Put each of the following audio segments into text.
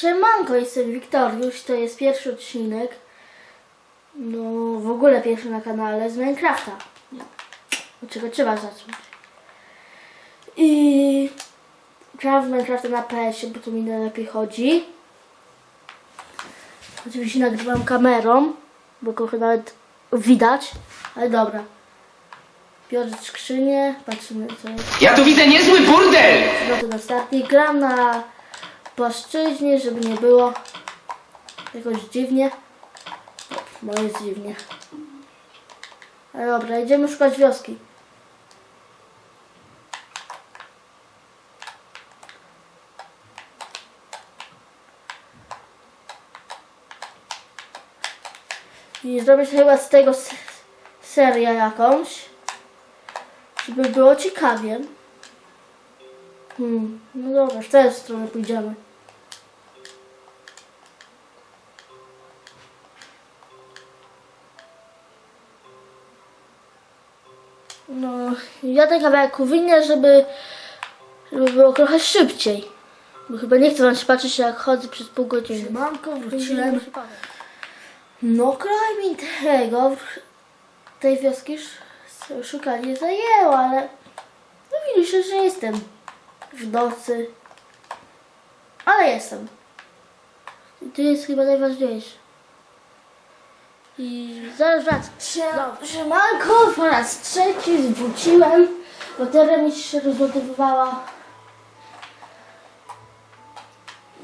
Siemanko, jestem Wiktoriusz, to jest pierwszy odcinek, no w ogóle pierwszy na kanale z Minecrafta. Od czego trzeba zacząć. I gram w Minecrafta na PS, bo to mi najlepiej chodzi. Oczywiście nagrywam kamerą, bo chyba nawet widać, ale dobra. Biorę skrzynię, patrzymy co jest. Ja tu widzę niezły burdel! No to starcie. Gram na płaszczyźnie, żeby nie było jakoś dziwnie. Bo jest dziwnie. Dobra, idziemy szukać wioski. I sobie chyba z tego serię jakąś, żeby było ciekawie. Hmm, no dobra, w tę stronę pójdziemy. Ja ten kawałek uwinię, żeby, żeby było trochę szybciej. Bo chyba nie chcę wam się patrzeć jak chodzę przez pół godziny. Manko, wróciłem. No, kraj mi tego, tej wioski sz- szukanie zajęło, ale no widzisz, że jestem w nocy. Ale jestem. I to jest chyba najważniejsze. I zaraz wracam. Siemanko, po raz trzeci wróciłem. Bateria mi się rozładowywała.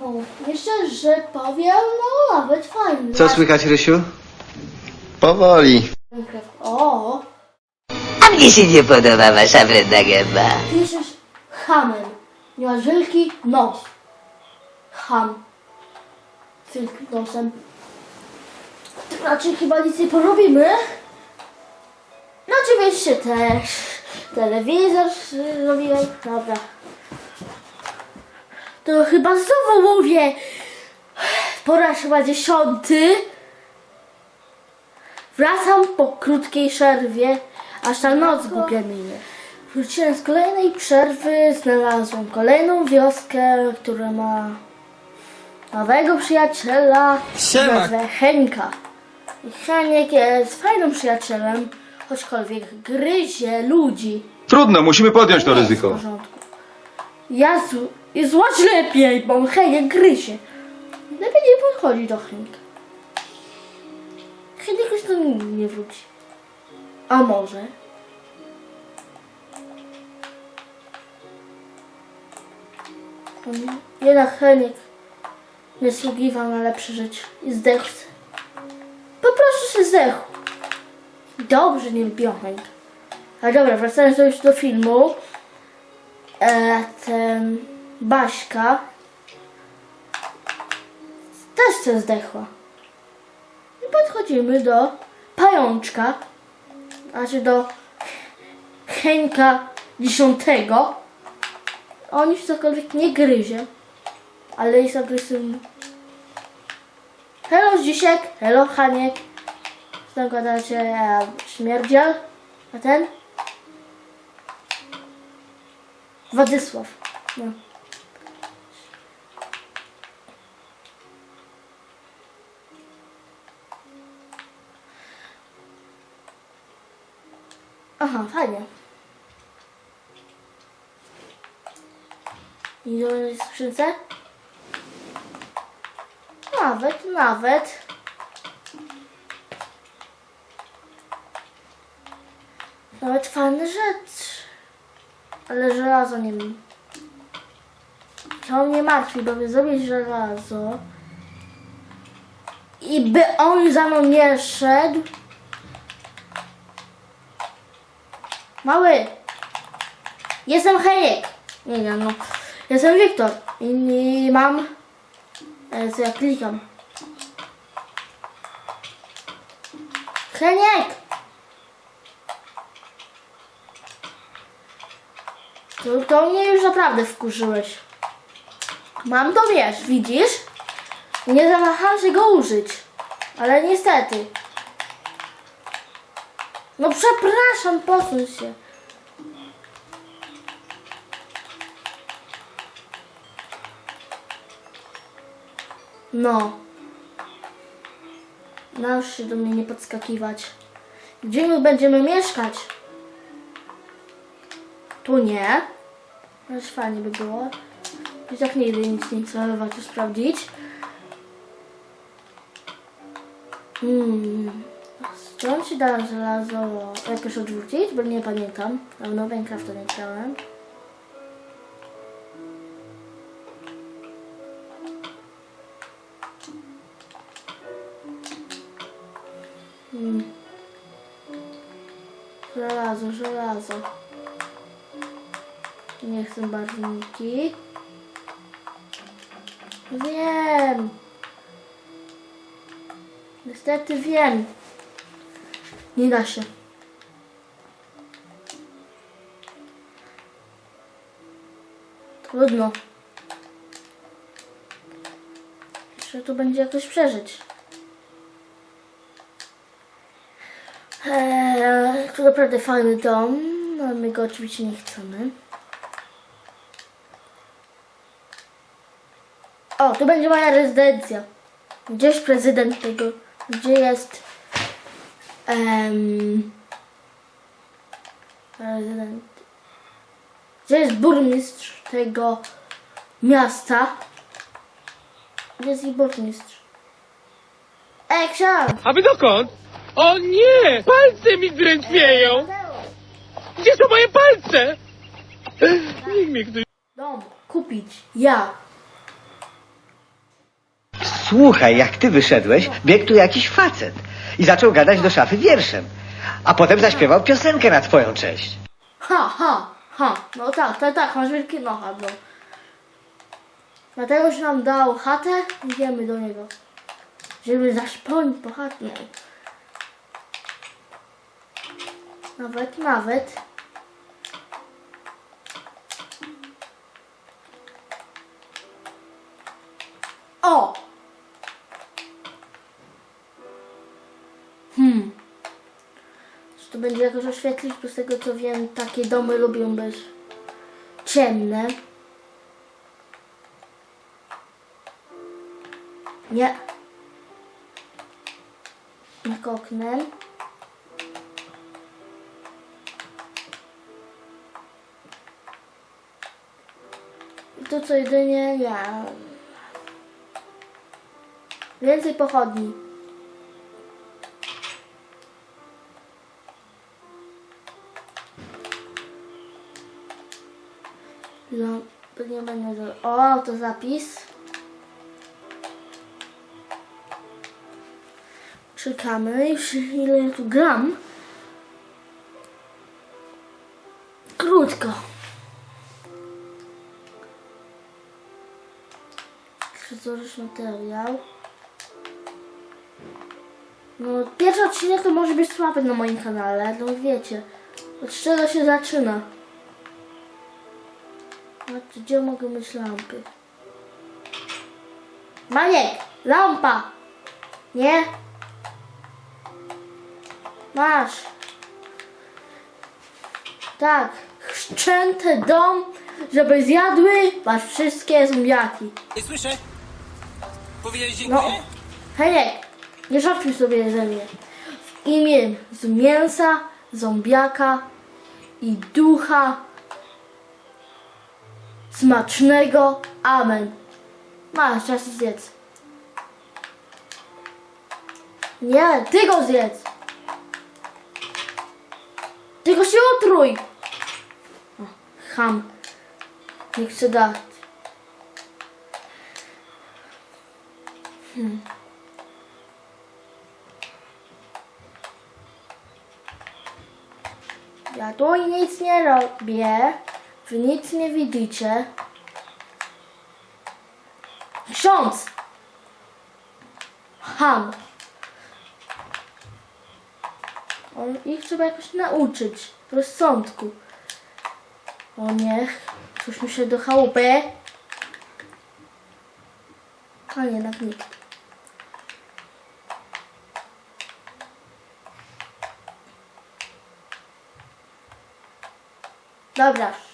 No, myślę, że powiem, no nawet fajnie. Co słychać, Rysiu? Powoli. O, A mnie się nie podoba wasza wredna gęba. piszesz hamem. Nie wielki nos. Ham. Wielkim nosem. Raczej chyba nic nie porobimy. No oczywiście też telewizor zrobiłem. Dobra. To chyba znowu mówię. Po raz chyba dziesiąty. Wracam po krótkiej przerwie, aż ta noc głupia minie. Wróciłem z kolejnej przerwy, znalazłem kolejną wioskę, która ma nowego przyjaciela, Siema. nazwę Henka. I Heniek jest fajnym przyjacielem, choćkolwiek gryzie ludzi. Trudno, musimy podjąć to Nie jest w ryzyko. porządku. Jazu, jest złać lepiej, bo Heniek gryzie. Lepiej nie podchodzi do Henka. Heniek już do nigdy nie wróci. A może? Jednak Heniek nie sługiwał na lepsze życie i zdechł. Prostu się zdechł. Dobrze, nie Henka. Ale dobra, wracając już do filmu. E, ten Baśka też się zdechła. I podchodzimy do pajączka, znaczy do Henka dziesiątego. On już cokolwiek nie gryzie, ale jest agresywny. Hello Zdzisiek, hello Haniek. Gadacie e, śmierdziel, a ten? Władysław. No. Aha, fajnie. I do skrzynce? Nawet, nawet. Nawet fajne rzeczy. Ale żelazo nie mam. To mnie martwi, bo by zrobić żelazo i by on za mną nie szedł. Mały! Jestem Hejek! Nie, nie, no. Jestem Wiktor i mam... E, co ja klikam? Heniek! To, to mnie już naprawdę wkurzyłeś. Mam to wiesz, widzisz? Nie zawahałam się go użyć. Ale niestety. No przepraszam, posuń się. No. Naucz się do mnie nie podskakiwać. Gdzie my będziemy mieszkać? Tu nie. Ale fajnie by było. I tak nigdy nic nie trzeba warto sprawdzić. Hmm. Skąd się da żelazo jakoś odrzucić? Bo nie pamiętam. Dawno Minecrafta nie grałem. Hmm. Żelazo, żelazo. Chcę barwniki. Wiem. Niestety wiem. Nie da się. Trudno. Trzeba tu będzie jakoś przeżyć. Eee, to naprawdę fajny dom, ale my go oczywiście nie chcemy. O, tu będzie moja rezydencja. Gdzieś prezydent tego, gdzie jest em, prezydent, gdzie jest burmistrz tego miasta. Gdzie jest i burmistrz? Ej, ksiądz! A wy dokąd? O nie! Palce mi drętwieją! Gdzie są moje palce? Niech mnie ktoś... Dom kupić. Ja. Słuchaj, jak ty wyszedłeś, biegł tu jakiś facet i zaczął gadać do szafy wierszem. A potem zaśpiewał piosenkę na twoją cześć. Ha, ha, ha. No tak, tak, tak, masz wielkie nocha, no. Dlatego się nam dał chatę, idziemy do niego. Żeby zaszponić po chatę. Nawet, nawet. O! To będzie jakoś oświetlić? Bo z tego co wiem, takie domy lubią być ciemne. Nie. Jak oknem. Tu co jedynie nie. Więcej pochodni. No, to nie będę. O, to zapis. Czekamy. Już ile ja tu gram? Krótko. Złożyć materiał. No, pierwszy odcinek to może być słaby na moim kanale, no wiecie. Od czego się zaczyna? A tu gdzie mogę mieć lampy? Maniek! Lampa! Nie? Masz. Tak. Szczęty dom, żeby zjadły was wszystkie zombiaki. Nie słyszę. Powiedziałeś No. dziękuję? Hejek, nie żartuj sobie ze mnie. W imię z mięsa, zombiaka i ducha smacznego. Amen. Masz, czas zjedz. Nie, ty go zjedz. Ty go się utrój. O, ham. Nie chcę dać. Ja tu nic nie robię. Wy nic nie widzicie. Ksiądz! Ham. On, ich trzeba jakoś nauczyć. Rozsądku. O niech. Coś mi się do chałupy. A na nikt. Dobra.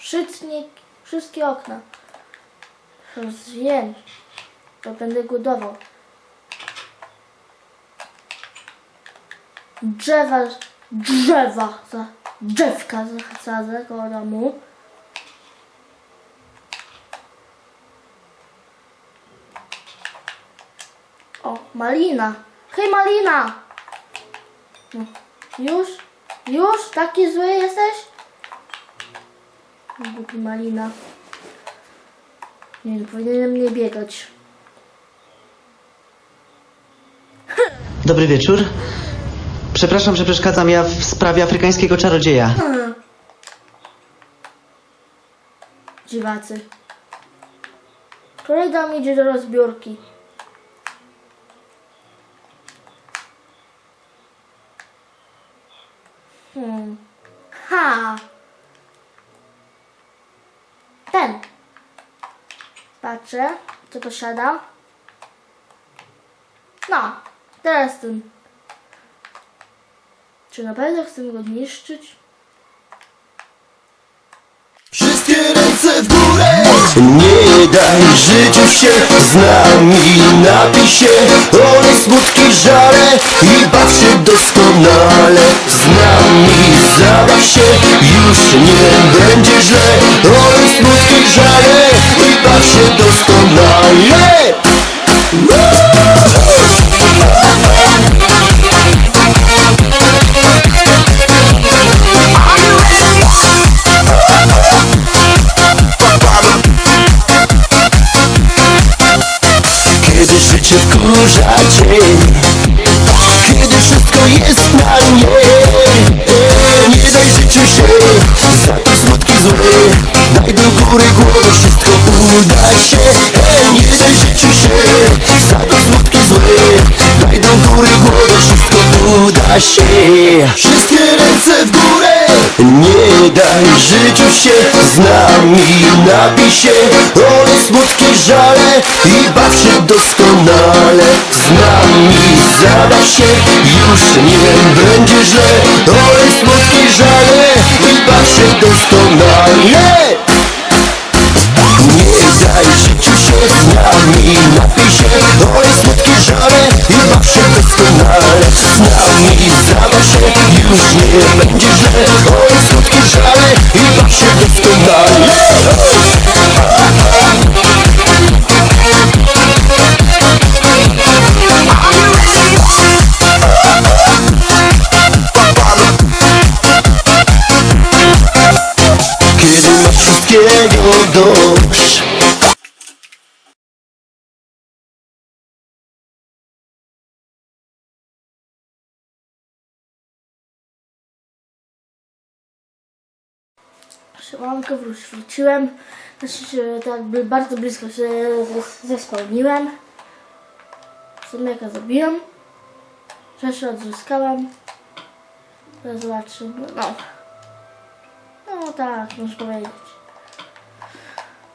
Szycnik, wszystkie okna. Rozwień. To będę budował. Drzewa, drzewa, za, drzewka zasadzę koło domu. O, malina. Hej, malina! No, już? Już? Taki zły jesteś? Głupi malina. Nie, powinienem nie biegać. Dobry wieczór. Przepraszam, że przeszkadzam ja w sprawie afrykańskiego czarodzieja. Hmm. Dziwacy. Kolega mi idzie do rozbiórki. Hmm. Ha! Ten. Patrzę, co posiada. No, teraz ten. Czy na pewno chcę go zniszczyć? Wszystkie ręce w górę Nie daj życiu się z nami Napij się, olej smutki żale I baw się doskonale Z nami zabaw się Już nie będzie źle Olej smutki żale baw się doskonale. Kiedy życie wkurza cię Kiedy wszystko jest na nie życiu się Za to smutki złe Daj do góry głowę Wszystko uda się. Nie daj życiu się Za to smutki złe Daj do góry głowę Wszystko uda się. Wszystkie ręce w górę. Nie daj życiu się z nami Napij się, olej smutki żale I baw się doskonale Z nami. Zabaw się, już nie będzie źle. Olej smutki żale I baw się doskonale. Nie daj życiu się z nami Napij się, olej smutki żale I baw się doskonale Z nami. Zabaw się, już nie będzie źle. Olej smutki I baw się doskonale Kiedy Wróć, wróciłem. Znaczy, że tak bardzo blisko się zes- zespełniłem. Zombiaka zabiłem. Rzeczy odzyskałem. Teraz zobaczymy. No. No tak, można powiedzieć.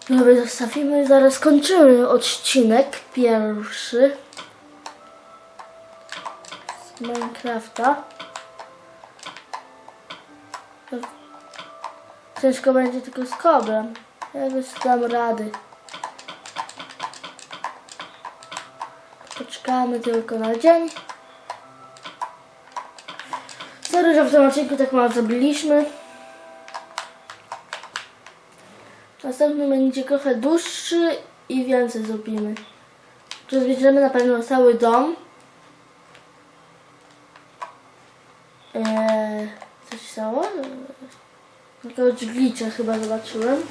Dobra, zostawimy zaraz kończymy odcinek pierwszy z Minecrafta. Ciężko będzie tylko z kobrem. Jakoś dam rady. Poczekamy tylko na dzień. Sorry, że w tym odcinku tak mało zrobiliśmy. Następny będzie trochę dłuższy i więcej zrobimy. Rozbierzemy na pewno cały dom. Eee, co się stało? Jakiegoś glitcha chyba zobaczyłem.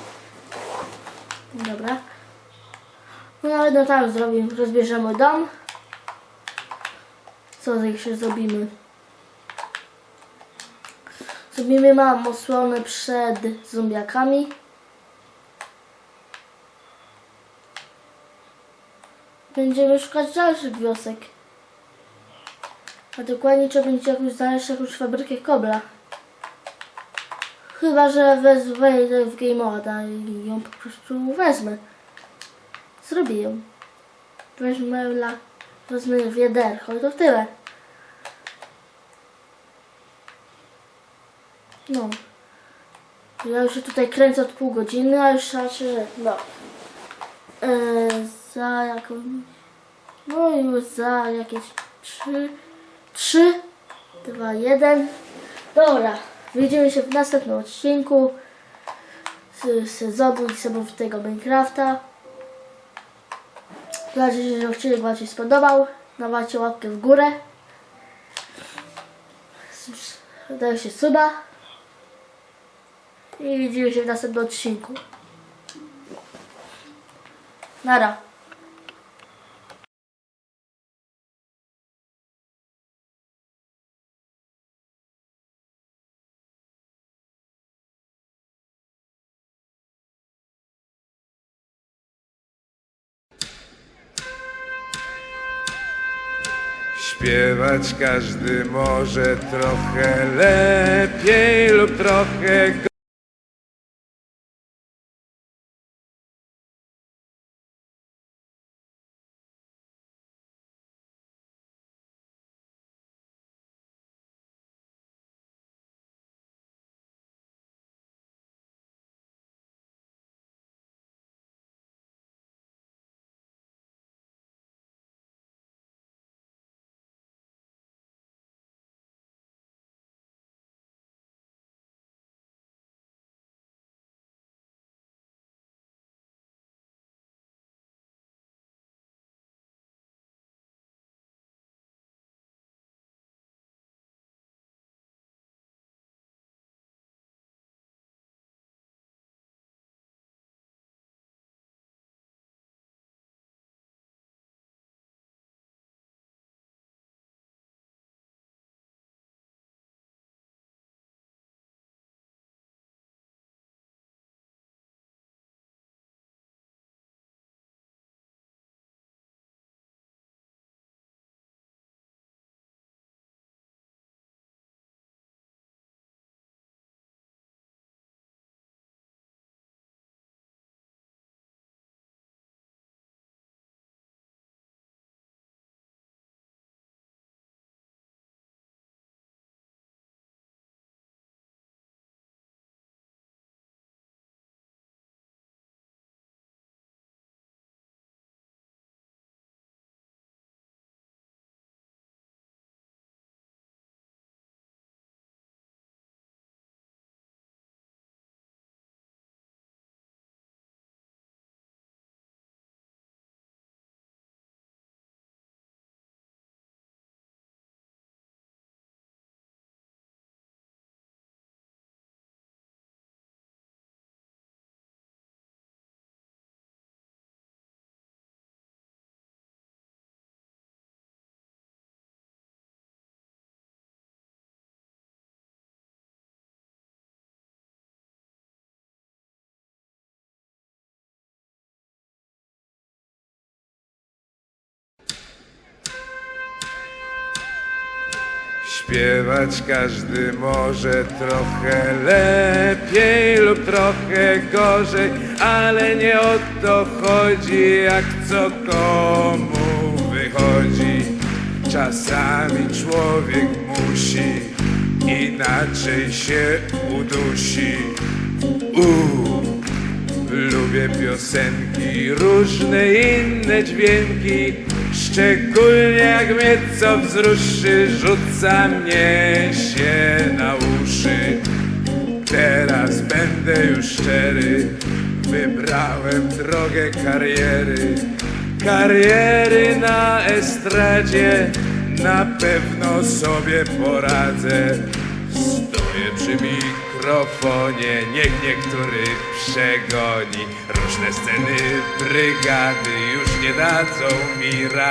Dobra. No ale no tam zrobimy, rozbierzemy dom. Co jeszcze zrobimy? Zrobimy małą osłonę przed zombiakami. Będziemy szukać dalszych wiosek. A dokładnie trzeba będzie jakąś znaleźć jakąś fabrykę kobla. Chyba, że wejdę w game moda i ją po prostu wezmę. Zrobię ją. Weźmę la, wezmę wiaderko i to tyle. No. Ja już się tutaj kręcę od pół godziny, a już raczej, no. Eee, za jakąś... No już za jakieś 3, 3, 2, 1. Dobra, widzimy się w następnym odcinku z sezonu niesamowitego Minecrafta. Mam nadzieję, że odcinek Wam się spodobał. Dawajcie łapkę w górę. Daję się suba. I widzimy się w następnym odcinku. Nara. Śpiewać każdy może trochę lepiej lub trochę Śpiewać każdy może trochę lepiej lub trochę gorzej, ale nie o to chodzi, jak co komu wychodzi. Czasami człowiek musi, inaczej się udusi. Uuu. Lubię piosenki, różne inne dźwięki Szczególnie jak mnie co wzruszy Rzuca mnie się na uszy. Teraz będę już szczery. Wybrałem drogę kariery. Kariery na estradzie. Na pewno sobie poradzę. Stoję przy mikrofonie, niech niektórych przegoni. Różne sceny brygady już nie dadzą mi rady.